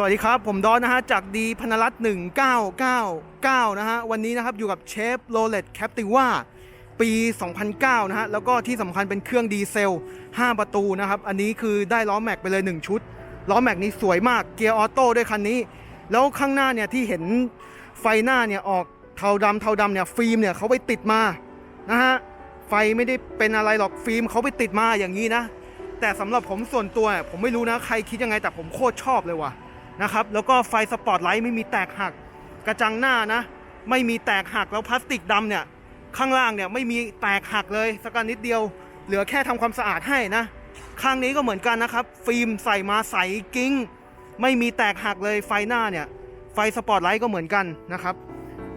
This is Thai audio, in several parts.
สวัสดีครับ ผมดอนนะฮะ จากดีพนรัตน์1999 นะฮะ วันนี้นะครับ อยู่กับเชฟโรเลตแคปติว่าปี 2009 นะฮะ แล้วก็ที่สำคัญเป็นเครื่องดีเซล 5 ประตูนะครับ อันนี้คือได้ล้อแม็กไปเลย 1 ชุด ล้อแม็กนี้สวยมากเกียร์ออโต้ด้วยคันนี้ แล้วข้างหน้าเนี่ยที่เห็นไฟหน้าเนี่ยออกเทาดำเทาดำเนี่ยฟิล์มเนี่ยเขาไปติดมานะฮะไฟไม่ได้เป็นอะไรหรอกฟิล์มเขาไปติดมาอย่างนี้นะ แต่สำหรับผมส่วนตัวผมไม่รู้นะใครคิดยังไงแต่ผมโคตรชอบเลยว่ะ นะครับ แล้วก็ไฟสปอตไลท์ไม่มีแตกหัก กระจังหน้านะ ไม่มีแตกหักแล้วพลาสติกดำเนี่ย ข้างล่างเนี่ยไม่มีแตกหักเลยสักนิดเดียว เหลือแค่ทำความสะอาดให้นะ ข้างนี้ก็เหมือนกันนะครับ ฟิล์มใส่มาใสกิ้ง ไม่มีแตกหักเลยไฟหน้าเนี่ย ไฟสปอตไลท์ก็เหมือนกันนะครับ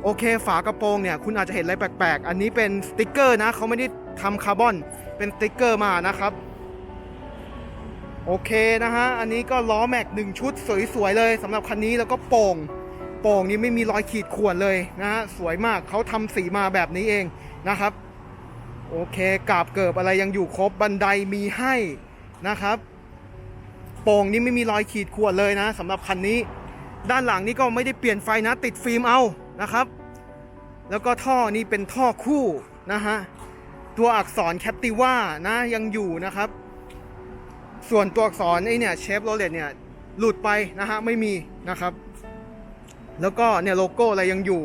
โอเคฝากระโปรงเนี่ยคุณอาจจะเห็นอะไรแปลกๆ อันนี้เป็นสติกเกอร์นะเขาไม่ได้ทำคาร์บอน เป็นสติกเกอร์มานะครับ โอเคนะฮะ อันนี้ก็ล้อแม็กหนึ่งชุดสวยๆเลยสำหรับคันนี้แล้วก็โป่ง โป่งนี้ไม่มีรอยขีดข่วนเลยนะฮะ สวยมากเขาทำสีมาแบบนี้เองนะครับ โอเคกาบเกิบอะไรยังอยู่ครบบันไดมีให้นะครับ โป่งนี้ไม่มีรอยขีดข่วนเลยนะสำหรับคันนี้ ด้านหลังนี่ก็ไม่ได้เปลี่ยนไฟนะ ติดฟิล์มเอานะครับ แล้วก็ท่อนี่เป็นท่อคู่นะฮะ ตัวอักษรแคปติว่านะยังอยู่นะครับ ส่วนตัวอักษรไอ้เนี่ยเชฟโรเลตเนี่ยหลุดไปนะฮะไม่มีนะครับ แล้วก็เนี่ยโลโก้อะไรยังอยู่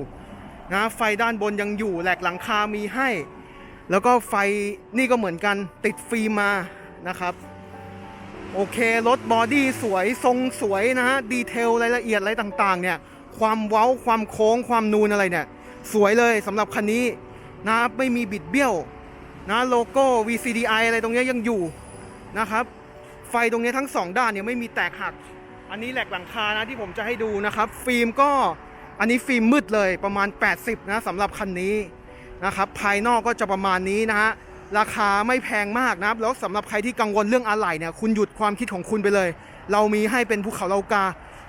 นะไฟด้านบนยังอยู่แหลกหลังคามีให้ แล้วก็ไฟนี่ก็เหมือนกันติดฟิล์มมานะครับ โอเค รถบอดี้สวยทรงสวยนะฮะดีเทลรายละเอียดอะไรต่างๆ เนี่ยความเว้าความโค้งความนูนอะไรเนี่ย สวยเลยสำหรับคันนี้นะไม่มีบิดเบี้ยวนะโลโก้ VCDI อะไรตรงเนี้ยยังอยู่นะครับ ไฟตรงนี้ทั้งสองด้านเนี่ยไม่มีแตกหัก อันนี้แหลกหลังคานะที่ผมจะให้ดูนะครับ ฟิล์มก็อันนี้ฟิล์มมืดเลยประมาณ 80 นะสำหรับคันนี้นะครับภายนอกก็จะประมาณนี้นะฮะราคาไม่แพงมากนะครับ แล้วสำหรับใครที่กังวลเรื่องอะไหล่เนี่ยคุณหยุดความคิดของคุณไปเลย เรามีให้เป็นภูเขาเลากา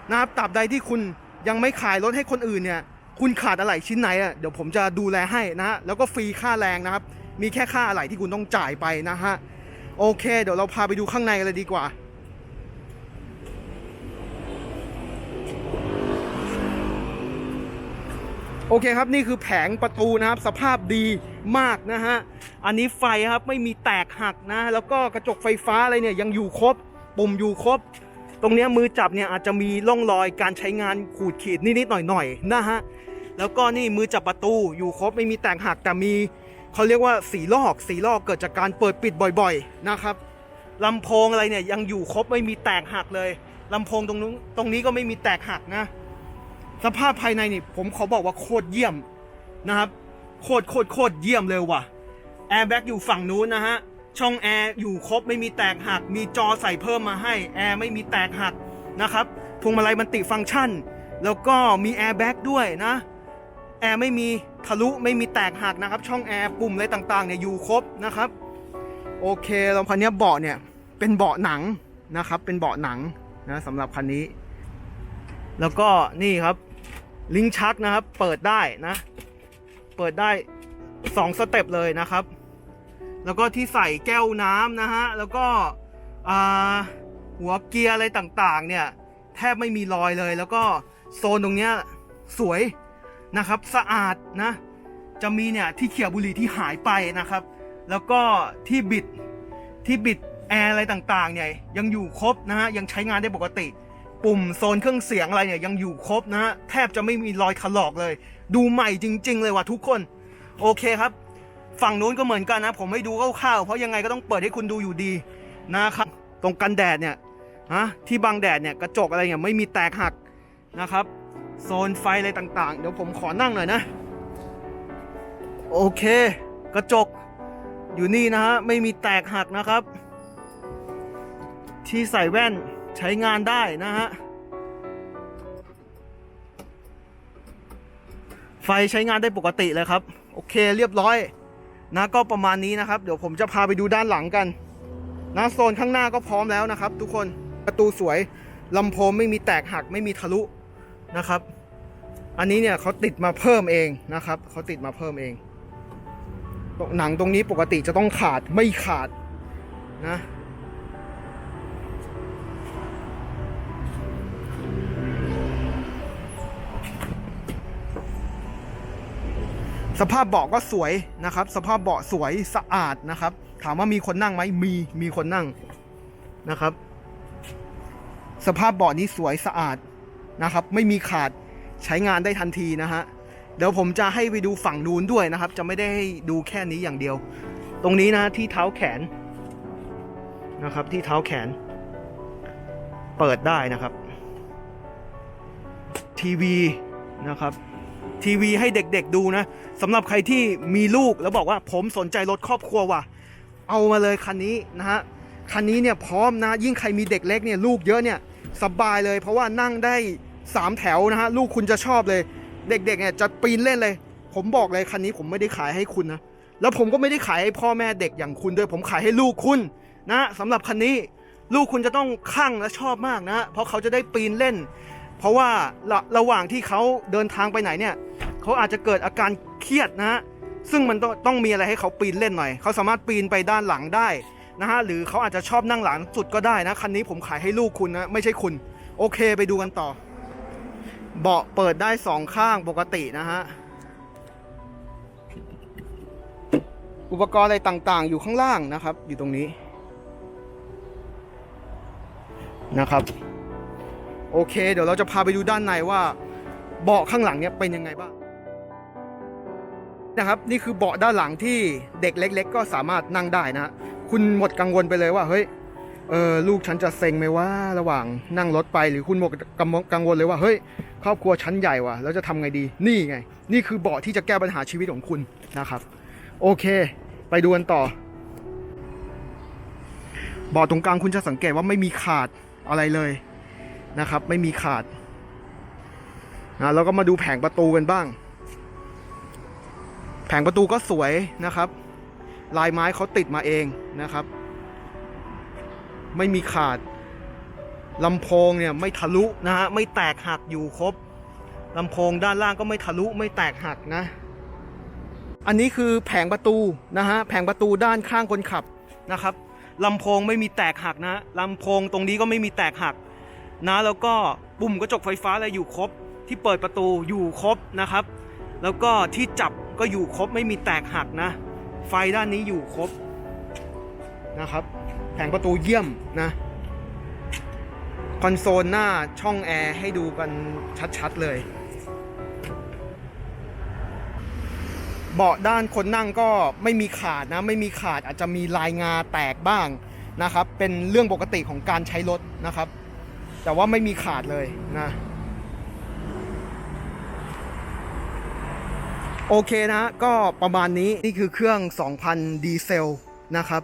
นะครับตราบใดที่คุณยังไม่ขายรถให้คนอื่นเนี่ยคุณขาดอะไหล่ชิ้นไหนอะเดี๋ยวผมจะดูแลให้นะฮะแล้วก็ฟรีค่าแรงนะครับ มีแค่ค่าอะไหล่ที่คุณต้องจ่ายไปนะฮะ โอเค เดี๋ยวเราพาไปดูข้างในกันเลยดีกว่า โอเคครับนี่คือแผงประตูนะครับ สภาพดีมากนะฮะ อันนี้ไฟครับไม่มีแตกหักนะ แล้วก็กระจกไฟฟ้าอะไรเนี่ยยังอยู่ครบ ปุ่มอยู่ครบ ตรงนี้มือจับเนี่ยอาจจะมีร่องรอยการใช้งานขูดขีดนิดๆหน่อยๆนะฮะ แล้วก็นี่มือจับประตูอยู่ครบไม่มีแตกหักแต่มี เขาเรียกว่าสีลอกสีลอกเกิดจากการเปิดปิดบ่อยๆนะครับลำโพงอะไรเนี่ยยังอยู่ครบไม่มีแตกหักเลยลำโพงตรงนู้นตรงนี้ก็ไม่มีแตกหักนะ สภาพภายในนี่ผมขอบอกว่าโคตรเยี่ยมนะครับโคตรโคตรโคตรเยี่ยมเลยว่ะแอร์แบ็กอยู่ฝั่งนู้นนะฮะช่องแอร์อยู่ครบไม่มีแตกหัก มีจอใส่เพิ่มมาให้แอร์ไม่มีแตกหักนะครับพวงมาลัยมันติฟังก์ชัน แล้วก็มีแอร์แบ็กด้วยนะแอร์ไม่มี ทะลุไม่มีแตกหักนะครับ ช่องแอร์ปุ่มอะไรต่างๆเนี่ยอยู่ครบนะครับ โอเคแล้วคันนี้เบาะเนี่ยเป็นเบาะหนังนะครับ เป็นเบาะหนังนะสำหรับคันนี้ แล้วก็นี่ครับลิงชักนะครับ เปิดได้นะ เปิดได้สองสเต็ปเลยนะครับ แล้วก็ที่ใส่แก้วน้ำนะฮะแล้วก็อ่าหัวเกียร์อะไรต่างๆ เนี่ย แทบไม่มีรอยเลย แล้วก็โซนตรงเนี้ยสวย นะครับ สะอาดนะ จะมีเนี่ยที่เขี่ยบุหรี่ที่หายไปนะครับ แล้วก็ที่บิดที่บิดแอร์อะไรต่างๆเนี่ยยังอยู่ครบนะฮะยังใช้งานได้ปกติ ปุ่มโซนเครื่องเสียงอะไรเนี่ยยังอยู่ครบนะฮะแทบจะไม่มีรอยถลอกเลย ดูใหม่จริง ๆ เลยว่ะทุกคน โอเคครับ ฝั่งนู้นก็เหมือนกันนะ ผมไม่ดูคร่าวๆเพราะยังไงก็ต้องเปิดให้คุณดูอยู่ดีนะครับตรงกันแดดเนี่ยฮะที่บังแดดเนี่ยกระจกอะไรเนี่ยไม่มีแตกหักนะครับ โซนไฟอะไรต่างๆ เดี๋ยวผมขอนั่งหน่อยนะ โอเค กระจกอยู่นี่นะฮะ ไม่มีแตกหักนะครับ ที่ใส่แว่นใช้งานได้นะฮะ ไฟใช้งานได้ปกติเลยครับ โอเคเรียบร้อย นะก็ประมาณนี้นะครับ เดี๋ยวผมจะพาไปดูด้านหลังกันนะโซนข้างหน้าก็พร้อมแล้วนะครับ ทุกคนประตูสวยลำโพงไม่มีแตกหักไม่มีทะลุ นะครับ อันนี้เนี่ยเขาติดมาเพิ่มเองนะครับเขาติดมาเพิ่มเองหนังตรงนี้ปกติจะต้องขาดไม่ขาดนะสภาพเบาะก็สวยนะครับ สภาพเบาะสวยสะอาดนะครับ ถามว่ามีคนนั่งไหมมีมีคนนั่งนะครับ สภาพเบาะนี้สวยสะอาด นะครับ ไม่มีขาดใช้งานได้ทันทีนะฮะเดี๋ยวผมจะให้ไปดูฝั่งนู้นด้วยนะครับ จะไม่ได้ให้ดูแค่นี้อย่างเดียว ตรงนี้นะที่เท้าแขนนะครับ ที่เท้าแขน เปิดได้นะครับ ทีวีนะครับ ทีวีให้เด็กๆดูนะสำหรับใครที่มีลูกแล้วบอกว่าผมสนใจรถครอบครัวว่ะ เอามาเลยคันนี้นะฮะคันนี้เนี่ยพร้อมนะยิ่งใครมีเด็กเล็กเนี่ยลูกเยอะเนี่ยสบายเลย เพราะว่านั่งได้ 3 แถวนะฮะลูกคุณจะชอบเลย เด็กๆเนี่ยจะปีนเล่นเลย ผมบอกเลยคันนี้ผมไม่ได้ขายให้คุณนะแล้วผมก็ไม่ได้ขายให้พ่อแม่เด็กอย่างคุณด้วย ผมขายให้ลูกคุณนะสำหรับคันนี้ลูกคุณจะต้องคลั่งและชอบมากนะ เพราะเขาจะได้ปีนเล่น เพราะว่าระระหว่างที่เขาเดินทางไปไหนเนี่ยเขาอาจจะเกิดอาการเครียดนะฮะซึ่งมันต้องต้องมีอะไรให้เขาปีนเล่นหน่อย เขาสามารถปีนไปด้านหลังได้นะฮะหรือเขาอาจจะชอบนั่งหลังสุดก็ได้นะคันนี้ผมขายให้ลูกคุณนะไม่ใช่คุณ โอเคไปดูกันต่อ เบาะเปิดได้สองข้างปกตินะฮะ อุปกรณ์อะไรต่างๆ อยู่ข้างล่างนะครับ อยู่ตรงนี้นะครับ โอเค เดี๋ยวเราจะพาไปดูด้านในว่า เบาะข้างหลังเนี่ยเป็นยังไงบ้างนะครับนี่คือเบาะด้านหลังที่เด็กเล็ก ๆ ก็สามารถนั่งได้นะฮะคุณหมดกังวลไปเลยว่าเฮ้ย เออลูกฉันจะเซ็งไหมว่าระหว่างนั่งรถไปหรือคุณหมดกังวลเลยว่าเฮ้ยครอบครัวชั้นใหญ่ว่ะแล้วจะทำไงดี นี่ไง นี่คือเบาะที่จะแก้ปัญหาชีวิตของคุณนะครับ โอเค ไปดูกันต่อเบาะตรงกลางคุณจะสังเกตว่าไม่มีขาดอะไรเลยนะครับ ไม่มีขาดนะแล้วก็มาดูแผงประตูกันบ้าง แผงประตูก็สวยนะครับ ลายไม้เขาติดมาเองนะครับ ไม่มีขาดลำโพงเนี่ยไม่ทะลุนะฮะไม่แตกหักอยู่ครบลำโพงด้านล่างก็ไม่ทะลุไม่แตกหักนะ อันนี้คือแผงประตูนะฮะแผงประตูด้านข้างคนขับนะครับลำโพงไม่มีแตกหักนะลำโพงตรงนี้ก็ไม่มีแตกหักนะแล้วก็ปุ่มกระจกไฟฟ้าอะไรอยู่ครบ ที่เปิดประตูอยู่ครบนะครับ แล้วก็ที่จับก็อยู่ครบไม่มีแตกหักนะ ไฟด้านนี้อยู่ครบนะครับ แผงประตูเยี่ยมนะคอนโซลหน้าช่องแอร์ให้ดูกันชัดๆเลย เบาะด้านคนนั่งก็ไม่มีขาดนะ ไม่มีขาดอาจจะมีลายงาแตกบ้างนะครับ เป็นเรื่องปกติของการใช้รถนะครับ แต่ว่าไม่มีขาดเลยนะโอเคนะก็ประมาณนี้นี่คือเครื่อง 2,000 ดีเซลนะครับ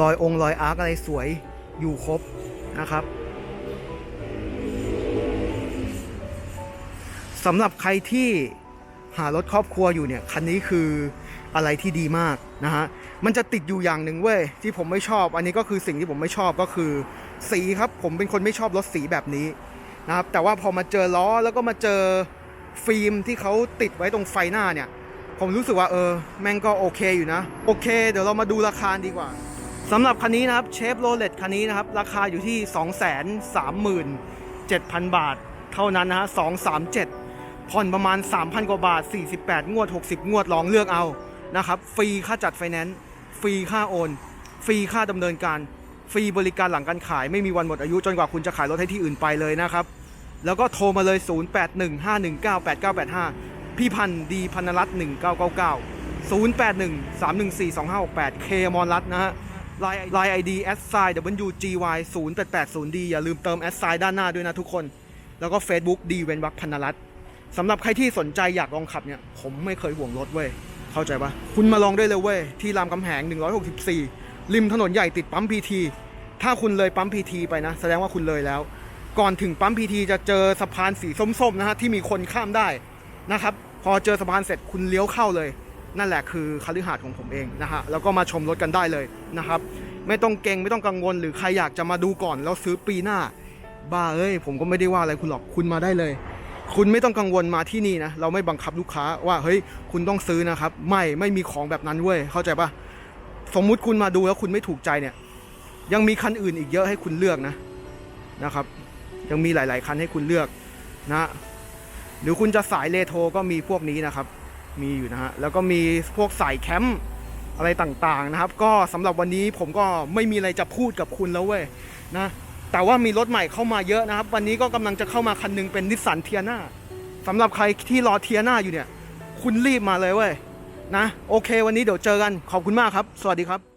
รอยองค์รอยอาร์คอะไรสวยอยู่ครบนะครับสำหรับใครที่หารถครอบครัวอยู่เนี่ยคันนี้คืออะไรที่ดีมากนะฮะมันจะติดอยู่อย่างหนึ่งเว้ยที่ผมไม่ชอบ อันนี้ก็คือสิ่งที่ผมไม่ชอบก็คือ สีครับผมเป็นคนไม่ชอบรถสีแบบนี้นะครับแต่ว่าพอมาเจอล้อแล้วก็มาเจอฟิล์มที่เขาติดไว้ตรงไฟหน้าเนี่ย ผมรู้สึกว่าเออ แม่งก็โอเคอยู่นะ โอเค เดี๋ยวเรามาดูราคาดีกว่า สำหรับคันนี้นะครับเชฟโรเลตคันนี้นะครับ ราคาอยู่ที่ 237,000 บาท เท่านั้นนะฮะ237 ผ่อนประมาณ 3,000 กว่าบาท 48 งวด 60 งวดลองเลือกเอานะครับฟรีค่าจัดไฟแนนซ์ฟรีค่าโอน ฟรีค่าดำเนินการ ฟรีบริการหลังการขาย ไม่มีวันหมดอายุจนกว่าคุณจะขายรถให้ที่อื่นไปเลยนะครับ แล้วก็โทรมาเลย 0815198985 พี่พันธ์ดีพันรัตน์1999 0813142568 เคมอนรัตน์นะฮะ ไลน์ไลน์ไอดีแอดไซน์ WGY 0880D อย่าลืมเติมแอดไซน์ด้านหน้าด้วยนะทุกคน แล้วก็ Facebook ดีเวนวักพันรัตน์สำหรับใครที่สนใจอยากลองขับเนี่ย ผมไม่เคยห่วงรถเว้ย เข้าใจปะคุณมาลองได้เลยเว้ย ที่รามคำแหง 164 ริมถนนใหญ่ติดปั๊มพีทีถ้าคุณเลยปั๊มพีทีไปนะ แสดงว่าคุณเลยแล้ว ก่อนถึงปั๊มพีทีจะเจอสะพานสีส้มๆนะฮะที่มีคนข้ามได้นะครับ พอเจอสะพานเสร็จคุณเลี้ยวเข้าเลย นั่นแหละคือคฤหาสน์ของผมเองนะฮะแล้วก็มาชมรถกันได้เลยนะครับ ไม่ต้องเกรงไม่ต้องกังวล หรือใครอยากจะมาดูก่อนแล้วซื้อปีหน้า บ้าเอ้ยผมก็ไม่ได้ว่าอะไรคุณหรอกคุณมาได้เลย คุณไม่ต้องกังวลมาที่นี่นะเราไม่บังคับลูกค้าว่าเฮ้ยคุณต้องซื้อนะครับไม่ไม่มีของแบบนั้นเว้ยเข้าใจปะสมมุติคุณมาดูแล้วคุณไม่ถูกใจเนี่ย ยังมีคันอื่นอีกเยอะให้คุณเลือกนะนะครับ ยังมีหลาย ๆ คันให้คุณเลือกนะหรือคุณจะสายเรโทรก็มีพวกนี้นะครับ มีอยู่นะฮะแล้วก็มีพวกสายแคมป์อะไรต่างๆนะครับ ก็สำหรับวันนี้ผมก็ไม่มีอะไรจะพูดกับคุณแล้วเว้ยนะแต่ว่ามีรถใหม่เข้ามาเยอะนะครับ วันนี้ก็กำลังจะเข้ามาคันหนึงเป็นนิสสันเทียนาสำหรับใครที่รอเทียนาอยู่เนี่ย คุณรีบมาเลยเว้ยนะ โอเค วันนี้เดี๋ยวเจอกันขอบคุณมากครับ สวัสดีครับ